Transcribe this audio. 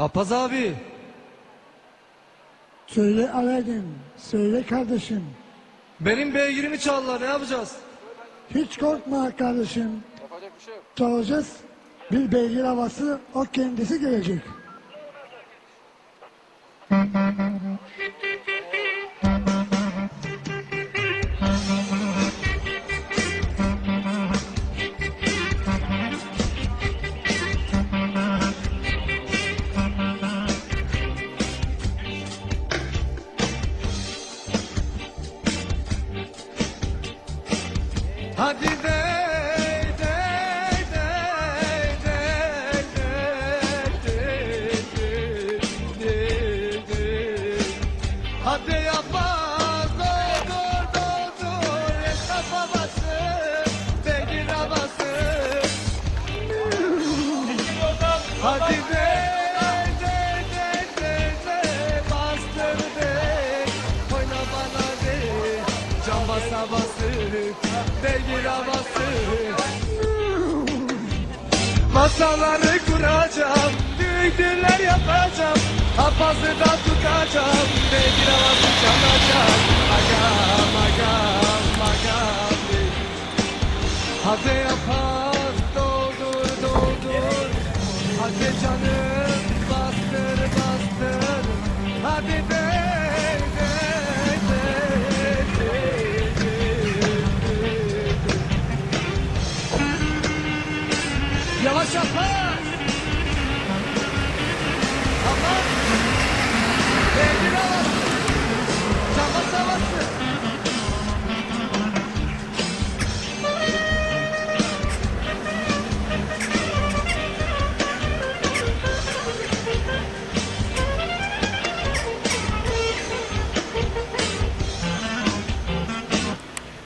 Papaz abi. Söyle Aladdin, söyle kardeşim. Benim beygirimi çaldılar ne yapacağız? Hiç korkma kardeşim. Yapacak bir şey yok. Çalacağız. Bir beygir havası o kendisi gelecek. Hadi dey dey dey dey dey dey dey dey Hadi yapmaz basa bası beygir havası. Masaları kuracağım, düğünler yapacağım. Hapazı da tutacağım, beygir havası çalacağım. Agam, agam, agam. Hadi yapar, doldur, doldur Hadi canım Yavaş yavaş.